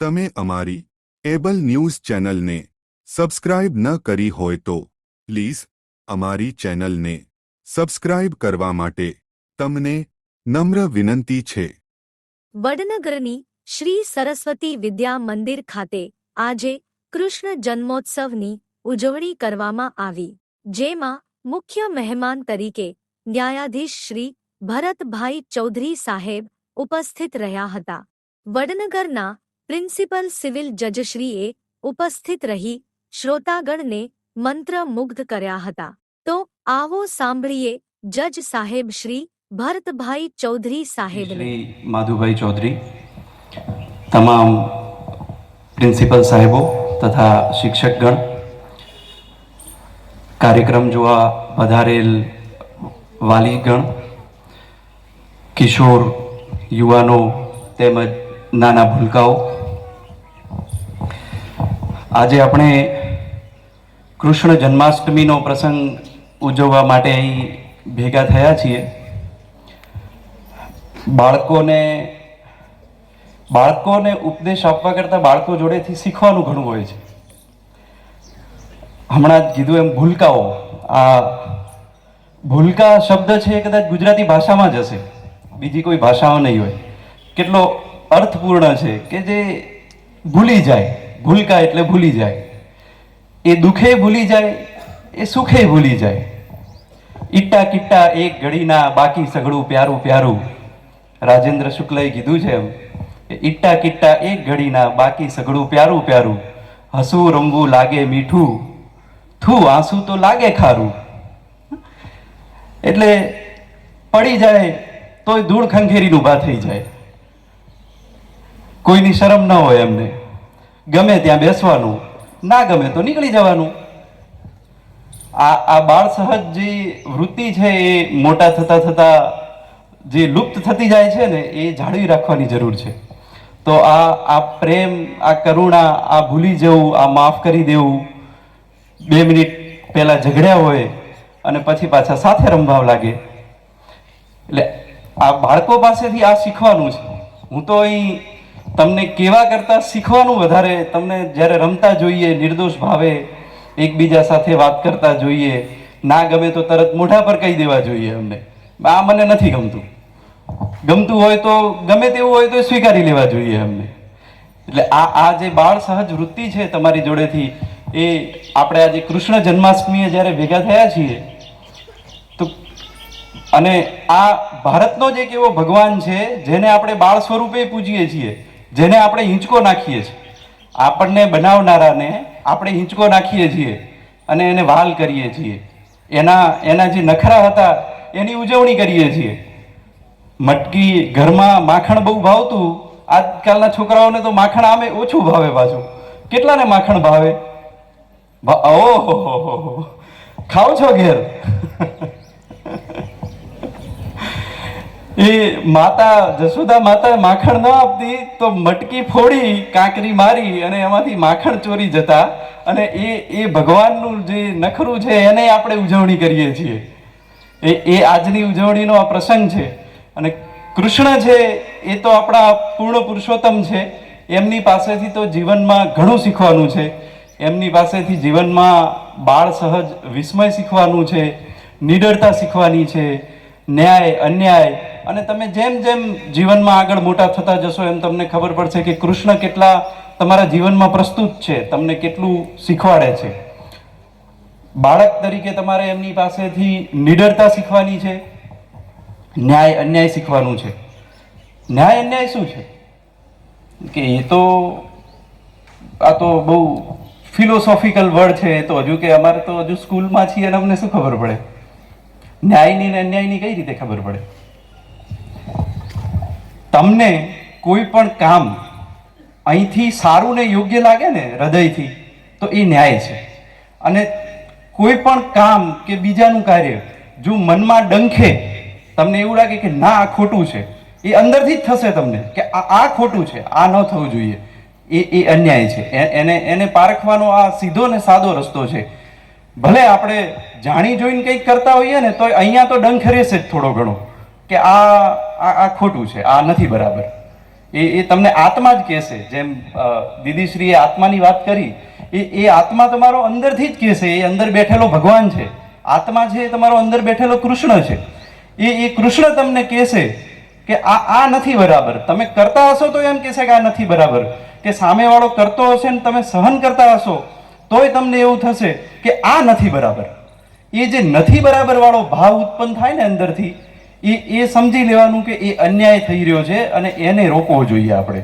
તમે અમારી able news ચેનલને સબસ્ક્રાઇબ ન કરી હોય તો પ્લીઝ અમારી ચેનલને સબસ્ક્રાઇબ કરવા માટે તમને નમ્ર વિનંતી છે. વડનગરની શ્રી સરસ્વતી વિદ્યા મંદિર ખાતે આજે કૃષ્ણ જન્મોત્સવની ઉજવણી કરવામાં આવી, જેમાં મુખ્ય મહેમાન તરીકે ન્યાયાધીશ શ્રી ભરતભાઈ ચૌધરી સાહેબ ઉપસ્થિત રહ્યા હતા. વડનગરના પ્રિન્સિપલ સિવિલ જજશ્રીએ ઉપસ્થિત રહી શ્રોતાગણને મંત્રમુગ્ધ કર્યા હતા. તો આવો સાંભળીએ જજ સાહેબ શ્રી ભરતભાઈ ચૌધરી સાહેબ શ્રી માધુભાઈ ચૌધરી, તમામ પ્રિન્સિપલ સાહેબો તથા શિક્ષકગણ, કાર્યક્રમ જોવા વધારેલ વાલીગણ, કિશોર યુવાનો તેમજ નાના ભૂલકાઓ. આજે આપણે કૃષ્ણ જન્માષ્ટમીનો પ્રસંગ ઉજવવા માટે અહીં ભેગા થયા છીએ. બાળકોને બાળકોને ઉપદેશ આપવા કરતાં બાળકો જોડેથી શીખવાનું ઘણું હોય છે. હમણાં જ કીધું એમ ભૂલકાઓ. આ ભૂલકા શબ્દ છે એ કદાચ ગુજરાતી ભાષામાં જ હશે. બીજી કોઈ ભાષામાં નહીં હોય. કેટલો અર્થપૂર્ણ છે કે જે ભૂલી જાય, ભૂલકા એટલે ભૂલી જાય. એ દુઃખે ભૂલી જાય, એ સુખે ભૂલી જાય. ઈટ્ટા કિટ્ટા એક ઘડીના બાકી સઘળું પ્યારું પ્યારું. રાજેન્દ્ર શુક્લએ કીધું છે એમ કે ઈટ્ટા કિટ્ટા એક ઘડીના બાકી સઘળું પ્યારું પ્યારું. હસવું રમવું લાગે મીઠું. થું આંસુ તો લાગે ખારું. એટલે પડી જાય તોય ધૂળ ખંખેરીનું ઊભા થઈ જાય. કોઈની શરમ ન હોય એમને. ગમે ત્યાં બેસવાનું, ના ગમે તો નીકળી જવાનું. આ આ બાળ સહજ જે વૃત્તિ છે એ મોટા થતા થતા જે લુપ્ત થતી જાય છે ને, એ જાળવી રાખવાની જરૂર છે. તો આ આ પ્રેમ, આ કરુણા, આ ભૂલી જવું, આ માફ કરી દેવું, બે મિનિટ પહેલાં ઝઘડ્યા હોય અને પછી પાછા સાથે રમવા લાગે. એટલે આ બાળકો પાસેથી આ શીખવાનું છે. હું તો અહીં તમને કેવા કરતાં શીખવાનું વધારે? તમને જ્યારે રમતા જોઈએ, નિર્દોષ ભાવે, એકબીજા સાથે વાત કરતા જોઈએ, ના ગમે તો તરત મોઢા પર કહી દેવા જોઈએ અમને. આ મને નથી ગમતું. ગમતું હોય તો, ગમે તેવું હોય તો સ્વીકારી લેવા જોઈએ અમને. એટલે આ આ જે બાળ સહજ વૃત્તિ છે તમારી જોડેથી, એ આપણે આજે કૃષ્ણ જન્માષ્ટમીએ જ્યારે ભેગા થયા છીએ, તો અને આ ભારતનો જ એક એવો ભગવાન છે જેને આપણે બાળ સ્વરૂપે પૂજીએ છીએ. જેને આપણે હિંચકો નાખીએ છીએ. આપણને બનાવનારાને આપણે હિંચકો નાખીએ છીએ અને એને વાલ કરીએ છીએ. એના એના જે નખરા હતા, એની ઉજવણી કરીએ છીએ. મટકી ઘરમાં માખણ બહુ ભાવતું, આજકાલના છોકરાઓને તો માખણ આમે ઓછું ભાવે પાછું. કેટલાને માખણ ભાવે? ઓહો ખાવ છો ઘેર? એ માતા જશોદા માતા માખણ ન આપતી, તો મટકી ફોડી, કાંકરી મારી અને એમાંથી માખણ ચોરી જતા અને એ એ ભગવાનનું જે નખરું છે, એને આપણે ઉજવણી કરીએ છીએ. એ એ આજની ઉજવણીનો આ પ્રસંગ છે. અને કૃષ્ણ છે, એ તો આપણા પૂર્ણ પુરુષોત્તમ છે. એમની પાસેથી તો જીવનમાં ઘણું શીખવાનું છે. એમની પાસેથી જીવનમાં બાળ સહજ વિસ્મય શીખવાનું છે, નિડરતા શીખવાની છે, ન્યાય, અન્યાય અને તમે જેમ જેમ જીવનમાં આગળ મોટા થતા જશો એમ તમને ખબર પડશે કે કૃષ્ણ કેટલા તમારા જીવનમાં પ્રસ્તુત છે, તમને કેટલું શીખવાડે છે. બાળક તરીકે તમારે એમની પાસેથી નિડરતા શીખવાની છે, ન્યાય અન્યાય શીખવાનું છે. ન્યાય અન્યાય શું છે? કે એ તો, આ તો બહુ ફિલોસોફિકલ વર્ડ છે, એ તો હજુ કે અમારે તો હજુ સ્કૂલમાં છીએ અને અમને શું ખબર પડે? ન્યાયની ને અન્યાયની કઈ રીતે ખબર પડે? તમને કોઈ પણ કામ અહીંથી સારું ને યોગ્ય લાગે ને હૃદયથી, તો એ ન્યાય છે. અને કોઈ પણ કામ કે બીજાનું કાર્ય જો મનમાં ડંખે, તમને એવું લાગે કે ના, આ ખોટું છે, એ અંદરથી જ થશે તમને કે આ આ ખોટું છે, આ ન થવું જોઈએ. એ એ અન્યાય છે. એને એને પારખવાનો આ સીધો ને સાદો રસ્તો છે. ભલે આપણે જાણી જોઈને કંઈક કરતા હોઈએ ને તો અહીંયા તો ડંખ રહેશે જ થોડો ઘણો. કે આ આ ખોટું છે, આ નથી બરાબર. એ એ તમને આત્મા જ કહેશે. જેમ દીદીશ્રીએ આત્માની વાત કરી, એ એ આત્મા તમારો અંદરથી જ કહેશે, એ અંદર બેઠેલો ભગવાન છે. આત્મા છે એ તમારો અંદર બેઠેલો કૃષ્ણ છે. એ એ કૃષ્ણ તમને કહેશે કે આ આ નથી બરાબર. તમે કરતા હશો તો એમ કહેશે કે આ નથી બરાબર. કે સામેવાળો કરતો હશે ને તમે સહન કરતા હશો, તોય તમને એવું થશે કે આ નથી બરાબર. એ જે નથી બરાબર વાળો ભાવ ઉત્પન્ન થાય ને અંદરથી એ એ સમજી લેવાનું કે એ અન્યાય થઈ રહ્યો છે અને એને રોકવો જોઈએ આપણે.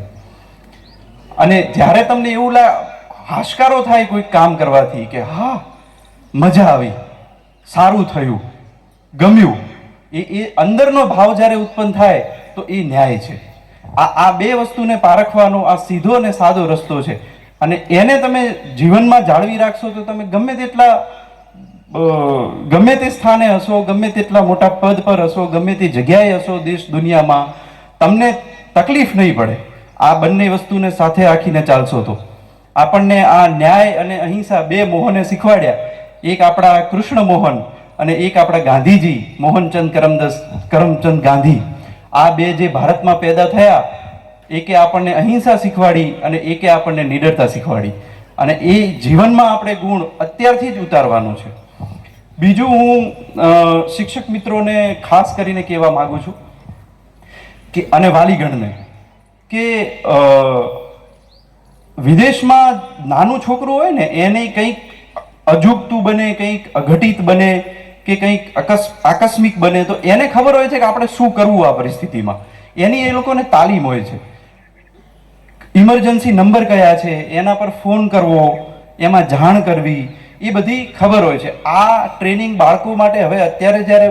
અને જ્યારે તમને એવું લા, હાશકારો થાય કોઈ કામ કરવાથી કે, હા, મજા આવી, સારું થયું, ગમ્યું. એ એ અંદરનો ભાવ જ્યારે ઉત્પન્ન થાય, તો એ ન્યાય છે. આ આ બે વસ્તુને પારખવાનો આ સીધો અને સાદો રસ્તો છે. અને એને તમે જીવનમાં જાળવી રાખશો તો તમે ગમે તેટલા ગમે તે સ્થાને હશો, ગમે તેટલા મોટા પદ પર હશો, ગમે તે જગ્યાએ હશો દેશ દુનિયામાં, તમને તકલીફ નહીં પડે. આ બંને વસ્તુને સાથે રાખીને ચાલશો તો. આપણને આ ન્યાય અને અહિંસા બે મોહને શીખવાડ્યા. એક આપણા કૃષ્ણ મોહન અને એક આપણા ગાંધીજી, મોહનચંદ કરમદાસ, કરમચંદ ગાંધી. આ બે જે ભારતમાં પેદા થયા, એકે આપણને અહિંસા શીખવાડી અને એકે આપણને નિડરતા શીખવાડી. અને એ જીવનમાં આપણે ગુણ અત્યારથી જ ઉતારવાનો છે. બીજું હું શિક્ષક મિત્રોને ખાસ કરીને કહેવા માગું છું કે, અને વાલીગણને, કે વિદેશમાં નાનું છોકરું હોય ને, એને કંઈક અજુગતું બને, કંઈક અઘટિત બને, કે કંઈક આકસ્મિક બને, તો એને ખબર હોય છે કે આપણે શું કરવું આ પરિસ્થિતિમાં. એની એ લોકોને તાલીમ હોય છે. ઇમરજન્સી નંબર કયા છે, એના પર ફોન કરવો, એમાં જાણ કરવી એ બધી ખબર હોય છે. આ ટ્રેનિંગ બાળકો માટે હવે અત્યારે જ્યારે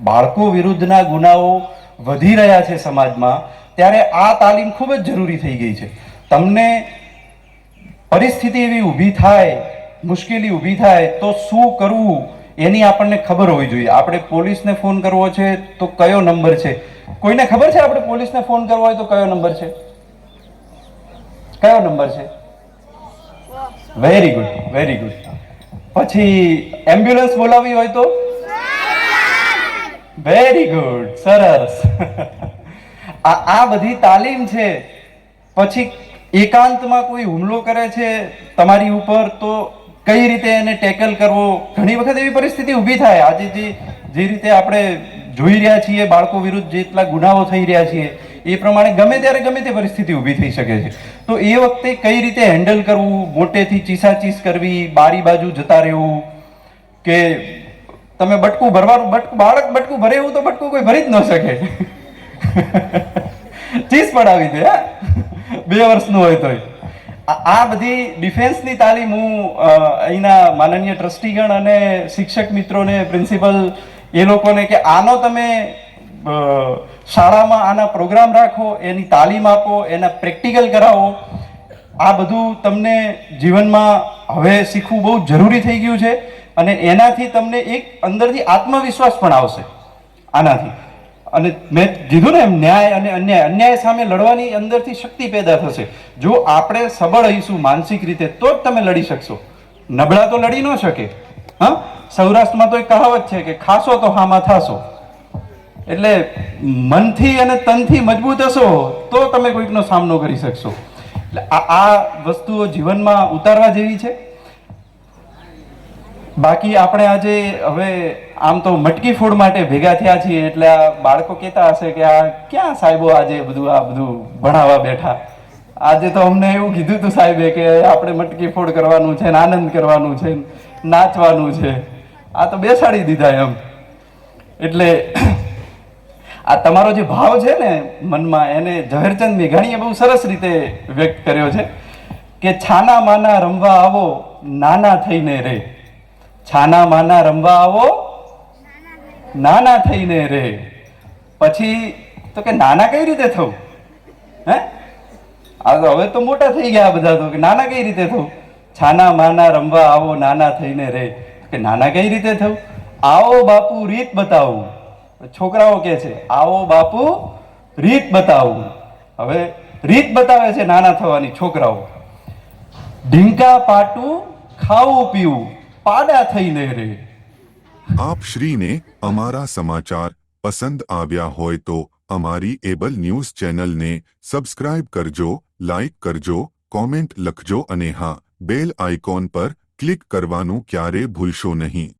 બાળકો વિરુદ્ધના ગુનાઓ વધી રહ્યા છે સમાજમાં ત્યારે આ તાલીમ ખૂબ જ જરૂરી થઈ ગઈ છે. તમને પરિસ્થિતિ એવી ઊભી થાય મુશ્કેલી ઊભી થાય તો શું કરવું એની આપણને ખબર હોવી જોઈએ. આપણે પોલીસને ફોન કરવો છે તો કયો નંબર છે? કોઈને ખબર છે આપણે પોલીસને ફોન કરવો હોય તો કયો નંબર છે? કયો નંબર છે? વેરી ગુડ વેરી ગુડ પછી એમ્બ્યુલન્સ બોલાવવી હોય તો? વેરી ગુડ સરસ. આ આ બધી તાલીમ છે. પછી એકાંતમાં કોઈ હુમલો કરે છે તમારી ઉપર, તો કઈ રીતે એને ટેકલ કરવો? ઘણી વખત એવી પરિસ્થિતિ ઊભી થાય. આજે જે જે રીતે આપણે જોઈ રહ્યા છીએ, બાળકો વિરુદ્ધ જેટલા ગુનાઓ થઈ રહ્યા છીએ, એ પ્રમાણે ગમે ત્યારે ગમે તે પરિસ્થિતિ ઊભી થઈ શકે છે. તો એ વખતે કઈ રીતે હેન્ડલ કરવું? મોટેથી ચીસાચીસ કરવી, બારી બાજુ જતા રહેવું? કે તમે બટકું ભરવાનું, બટકું, બાળક બટકું ભરે એવું તો બટકું કોઈ ભરી જ ન શકે. ચીસ પડાવી દે બે વર્ષનું હોય તોય. આ બધી ડિફેન્સની તાલીમ હું અહીંના માનનીય ટ્રસ્ટીગણ અને શિક્ષક મિત્રોને, પ્રિન્સિપલ એ લોકોને કે આનો તમે શાળામાં આના પ્રોગ્રામ રાખો, એની તાલીમ આપો, એના પ્રેક્ટિકલ કરાવો. આ બધું તમને જીવનમાં હવે શીખવું બહુ જરૂરી થઈ ગયું છે અને એનાથી તમને એક અંદરથી આત્મવિશ્વાસ પણ આવશે આનાથી. અને મેં કીધું ને એમ, ન્યાય અને અન્યાય અન્યાય સામે લડવાની અંદરથી શક્તિ પેદા થશે. જો આપણે સબળ હઈશું માનસિક રીતે, તો જ તમે લડી શકશો. નબળા તો લડી ન શકે. હા? સૌરાષ્ટ્રમાં તો એક કહાવત છે કે, ખાશો તો હામાં થાશો. એટલે મનથી અને તનથી મજબૂત હશો, તો તમે કોઈકનો સામનો કરી શકશો. એટલે આ વસ્તુઓ જીવનમાં ઉતારવા જેવી છે. બાકી આપણે આજે હવે આમ તો મટકી ફોડ માટે ભેગા થયા છીએ, એટલે આ બાળકો કહેતા હશે કે આ ક્યાં સાહેબો આજે બધું આ બધું ભણાવવા બેઠા? આજે તો અમને એવું કીધું હતું સાહેબે કે આપણે મટકી ફોડ કરવાનું છે ને આનંદ કરવાનું છે નાચવાનું છે. આ તો બેસાડી દીધા એમ. એટલે આ તમારો જે ભાવ છે ને મનમાં, એને ઝવેરચંદ મેઘાણીએ બહુ સરસ રીતે વ્યક્ત કર્યો છે કે છાના માના રમવા આવો, નાના થઈને રે. છાના માના રમવા આવો, નાના થઈને રે. પછી તો કે નાના કઈ રીતે થવું? હે? આ તો હવે તો મોટા થઈ ગયા બધા તો કે નાના કઈ રીતે થવું? છાના માના રમવા આવો, નાના થઈને રે. કે નાના કઈ રીતે થવું? આવો બાપુ રીત બતાવું. છોકરાઓ કે છે, આવો બાપુ, રીત બતાવું. હવે રીત બતાવે છે નાના થવાની છોકરાઓ. ઢીંકા પાટું, ખાવું પીવું, પાડા થઈને રે. આપ શ્રીને અમારા સમાચાર પસંદ આવ્યા હોય તો અમારી એબલ ન્યૂઝ ચેનલને સબસ્ક્રાઇબ કરજો, લાઇક કરજો, કોમેન્ટ લખજો અને હા, બેલ આઇકોન પર ક્લિક કરવાનું ક્યારે ભૂલશો નહીં.